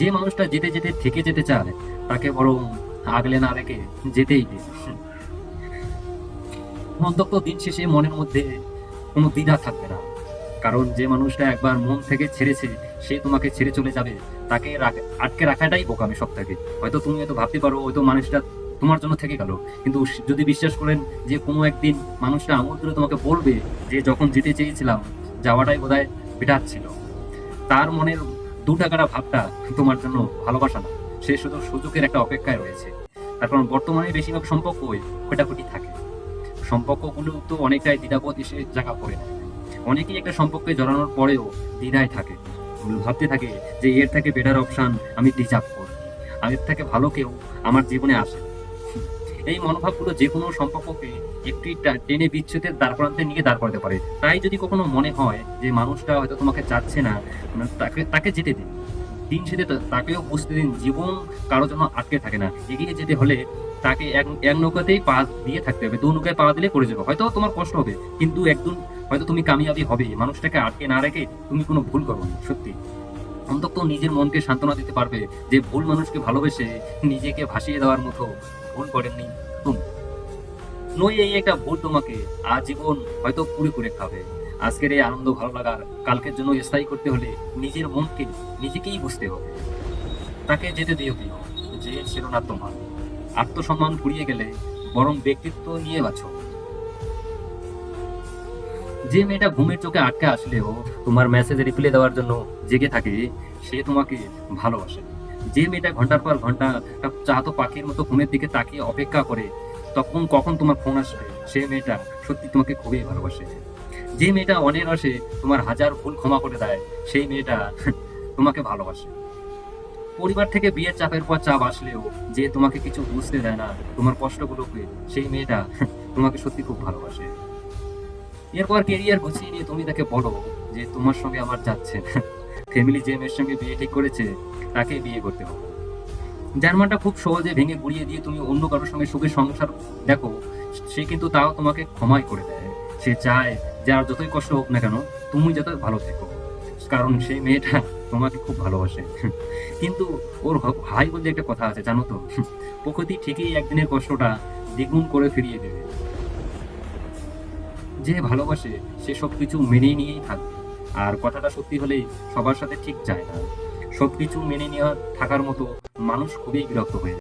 যে মানুষটা যেতে যেতে থেকে যেতে চায়, তাকে বরং আগলে না রেখে যেতেই অন্তত দিন শেষে মনের মধ্যে কোনো দ্বিধা থাকবে না। কারণ যে মানুষটা একবার মন থেকে ছেড়েছে, সে তোমাকে ছেড়ে চলে যাবে, তাকে আটকে রাখাটাই বোকামি সব থেকে হয়তো তুমি হয়তো ভাবতে পারো, হয়তো মানুষটা তোমার জন্য থেকে গেল। কিন্তু যদি বিশ্বাস করেন যে কোনো একদিন মানুষটা আমল ধরে তোমাকে বলবে যে, যখন যেতে চেয়েছিলাম, যাওয়াটাই বোধহয় বেটার ছিল। তার মনের দু টাকাটা ভাবটা তোমার জন্য ভালোবাসা না। সে শুধু সুযোগের একটা অপেক্ষায় রয়েছে। তার কারণ বর্তমানে বেশিরভাগ সম্পর্কই খোটাখুটি থাকে। সম্পর্কগুলো তো অনেকটাই দ্বিধাবোধ এসে জায়গা পড়ে নেয় অনেকেই একটা সম্পর্কে জড়ানোর পরেও দ্বিধায় থাকে। ভাবতে থাকে যে এর থেকে বেটার অপশান আমি ডিজার্ভ করি আর এর থেকে ভালো কেউ আমার জীবনে আসে এই মনোভাবগুলো যে কোনো সম্পর্ককে একটি টেনে বিচ্ছেদের দ্বার প্রান্তে নিয়ে দাঁড় করাতে পারে। তাই যদি কখনো মনে হয় যে মানুষটা হয়তো তোমাকে চাচ্ছে না মানে তাকে তাকে যেতে দিন। দিন শেষে তাকেও বুঝতে দিন জীবন কারোর জন্য আটকে থাকে না। এগিয়ে যেতে হলে তাকে এক এক নৌকাতেই পা দিয়ে থাকতে হবে। দু নৌকায় পা দিলে পড়ে যাবে। হয়তো তোমার কষ্ট হবে কিন্তু একদিন হয়তো তুমি কামিয়াবি হবে। মানুষটাকে আটকে না রেখে তুমি কোনো ভুল করো না, সত্যি। অন্তত নিজের মনকে সান্ত্বনা দিতে পারবে যে ভুল মানুষকে ভালোবেসে নিজেকে ভাসিয়ে দেওয়ার মতো ভুল করেননি। তুমি নই এই একটা ভুল তোমাকে, আজীবন হয়তো পুরে পুরে খাবে। আজকের এই আনন্দ ভালো লাগার, কালকের জন্য স্থায়ী করতে হলে নিজের মনকে নিজেকেই বুঝতে হবে। তাকে যেতে দিও কি যে ছিল না তোমার। আত্মসম্মান ফুরিয়ে গেলে বরং ব্যক্তিত্ব নিয়ে বাঁচো। যে মেয়েটা ঘুমের চোখে আটকে আসলেও তোমার মেসেজ রিপ্লাই দেওয়ার জন্য জেগে থাকে, সে তোমাকে ভালোবাসে। যে মেয়েটা ঘণ্টার পর ঘণ্টা একটা চাহতো পাখির মতো ফোনের দিকে তাকিয়ে অপেক্ষা করে, তখন কখন তোমার ফোন আসবে? সে মেয়েটা সত্যি তোমাকে খুবই ভালোবাসে। যে মেয়েটা অনের আসে তোমার হাজার ভুল ক্ষমা করে দেয়, সেই মেয়েটা তোমাকে ভালোবাসে। পরিবার থেকে বিয়ের চাপের পর চাপ আসলেও যে তোমাকে কিছু বুঝতে দেয় না, তোমার কষ্টগুলোকে সেই মেয়েটা তোমাকে সত্যি খুব ভালোবাসে। এরপর কেরিয়ার গুছিয়ে নিয়ে তুমি তাকে বলো যে তোমার সঙ্গে আমার যাচ্ছে। ফ্যামিলি যে মেয়ের সঙ্গে বিয়ে ঠিক করেছে তাকে বিয়ে করতে হবে। যার খুব সহজে ভেঙে গুড়িয়ে দিয়ে তুমি অন্য কারোর সঙ্গে সুখে সংসার, দেখো, সে কিন্তু তাও তোমাকে ক্ষমাই করে দেয়। সে চায় যে আর যতই কষ্ট হোক না কেন, তুমি যত ভালো থেকো। কারণ সেই মেয়েটা তোমাকে খুব ভালোবাসে। কিন্তু ওর হাই বলতে একটা কথা আছে, জানো তো? প্রকৃতি ঠিকই একদিনের কষ্টটা দ্বিগুণ করে ফিরিয়ে দেবে। যে ভালোবাসে, সে সব কিছু মেনে নিয়েই থাকবে। আর কথাটা সত্যি হলে সবার সাথে ঠিক যায় না সবকিছু মেনে নেওয়া থাকার মতো মানুষ খুবই বিরক্ত হয়ে।